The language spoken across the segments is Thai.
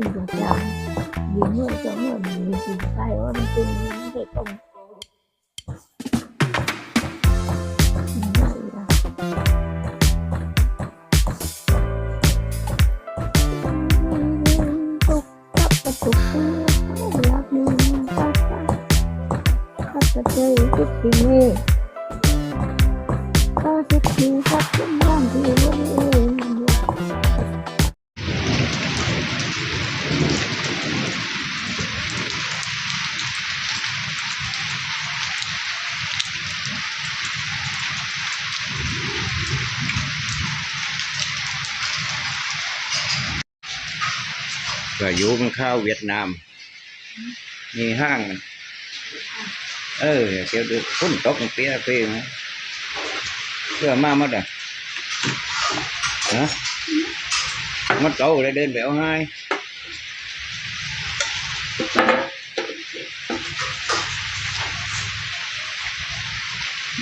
กินประจำยิงเมื่อจะเมื่อมีกินใต้ว่ามันเป็นไม่ได้ต้องไม่ละตุกตับกระตุกตัวรักมือตับเจยทุกทีนี่ก็ทุกทีครับทุกบ้าน ก็อยู่มันข้าวเวียดนาม มีห้างมันเออเดี๋ยวดูฝนตกมันเปียเปียนะเพื่อมาหมดอ่ะฮะมันโตเลยเดินไปเอาให้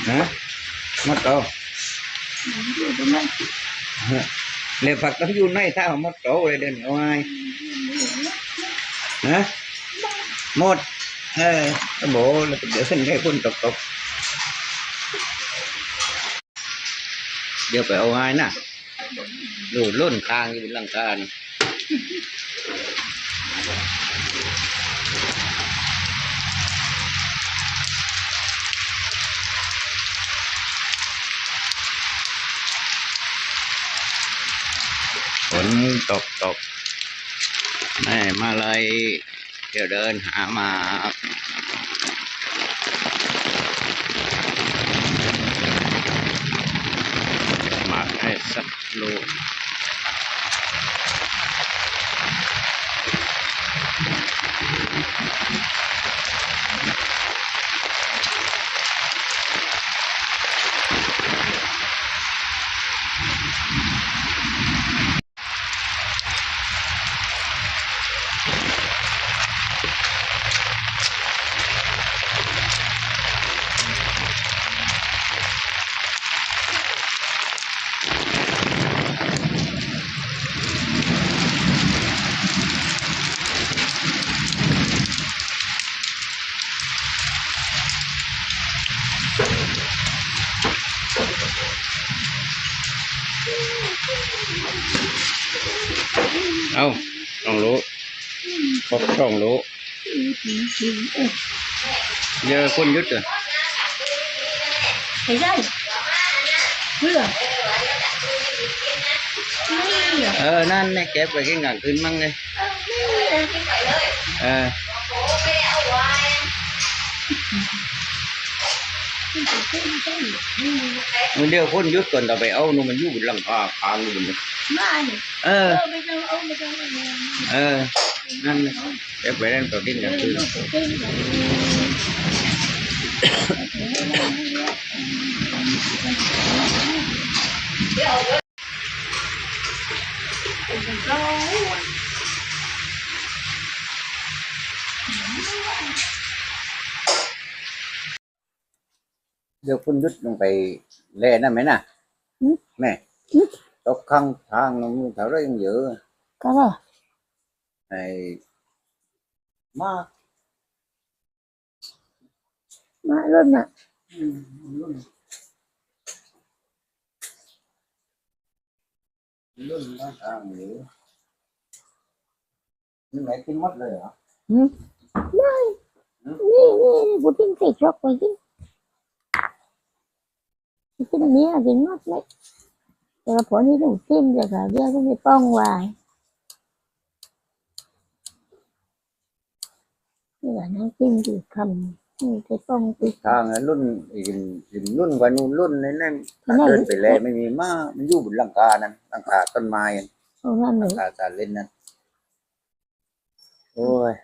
ฮะมันโต อยู่ตรงนั้น เลยฝักต้องอยู่ในถ้ามันโตเลยเดินเอาให้ฮะหมดเออก็บแล้วเดี๋ยวขึ้นให้คนตกตกเดี๋ยวไปเอาไงนะดูล้นคางอยู่หลังกานี่ ตกตกแม่มาเลยเดี๋ยวเดินหามามาให้สักลูก เอาต้องรู้พบต้องรู้เยอะคนยุดเหรอไม่ได้เพื่อนี่เหรอเออ นั่นเนี่ยเก็บไปกินกลางคืนมั่งเลยเออมันเดียวคนยุดก่อนต่อไปเอานู่นมันอยู่บนหลังคาคางอยู่บน ờ. Ờ, ờ. ăn để bé ăn tổ tiên gặp tôi được phân đứt phải lệ nè mấy nè. Mẹ ừ. Ừ đọc khăn thằng thảo rất dữ có rồi này ma ma luôn ạ ừ, luôn luôn nó thằng dữ nhưng mẹ tin mất rồi hả? Ừ. ừ. Này, nè, nè, bố tin phải cho cái gì. Cái mía dính mất đấy. แม่ตกข้างทางมันแถวนั้นยังเยอะก็ได้ไอ้มากมารุ่นน่ะรุ่นบ้านทางเยอะนี่ไหนกินหมดเลยเหรอนี่นี่บุตรใส่ช็อกไปกินกินเนี้ยกินมากเลยแต่พอนี้ต้องจิ้มแต่ก็เดี๋ยวต้องไปป้องไว้นี่แหละน้ำจิ้มดีคำนี่ไปป้องติดทางนั้นรุ่นอีกอีกรุ่นกว่านู้นรุ่นในนั่นอันนั้นเดินไปแล้วไม่มีมามันอยู่บนหลังคานั่นหลังคาต้นไม้นั่นตรงนั้นหเลลังยคาสารเล่นนั่นโอ้ย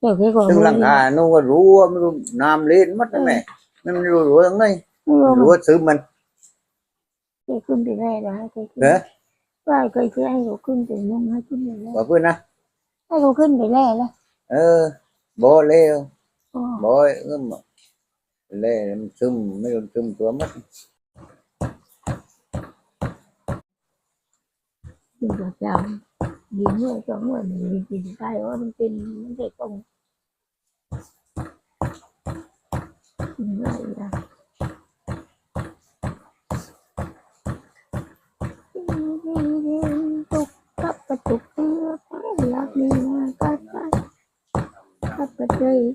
เดี๋ยวพี่ก็ถึงหลังคานู้นก็รู้ว่าไม่รู้น้ำเล่นหมัดนั่นแหละไม่มันรู้รู้ยังไงไม่รู้รู้ว่าซื้อมัน cây cưng thì nghe là hai cây cưng thế? Và cây thứ hai đồ cưng thì nhung hai cưng thì nghe bỏ quên á à? hai đồ cưng thì nghe là ờ bỏ lê bỏ bố ấy ngâm lê làm chum mấy con chum tua mất. Chum tua chào đi mưa cho người mình tay ở bên trên những cái công lại là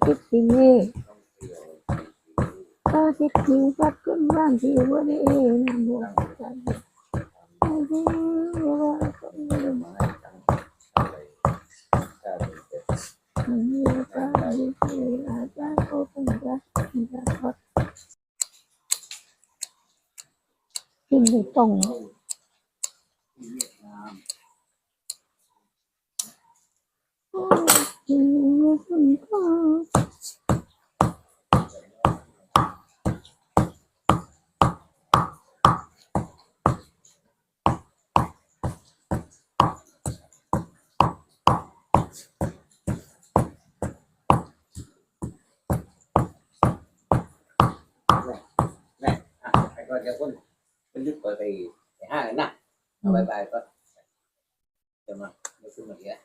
คิดสิเน่ก็ติดคิวปัดขึ้นบ้านที่วันนี้เองนะบัวจันทร์ไม่รู้ว่าต้องมีไหมมันมีการดีที่อาจารย์เขาเป็นรักที่รักเขากินไม่ตรงโอ้ยกินไม่ ก็จะคนเป็นยึดเปิดไปไปห้างนะเอาบายบายก็จะมาไม่ขึ้นมาเยอะ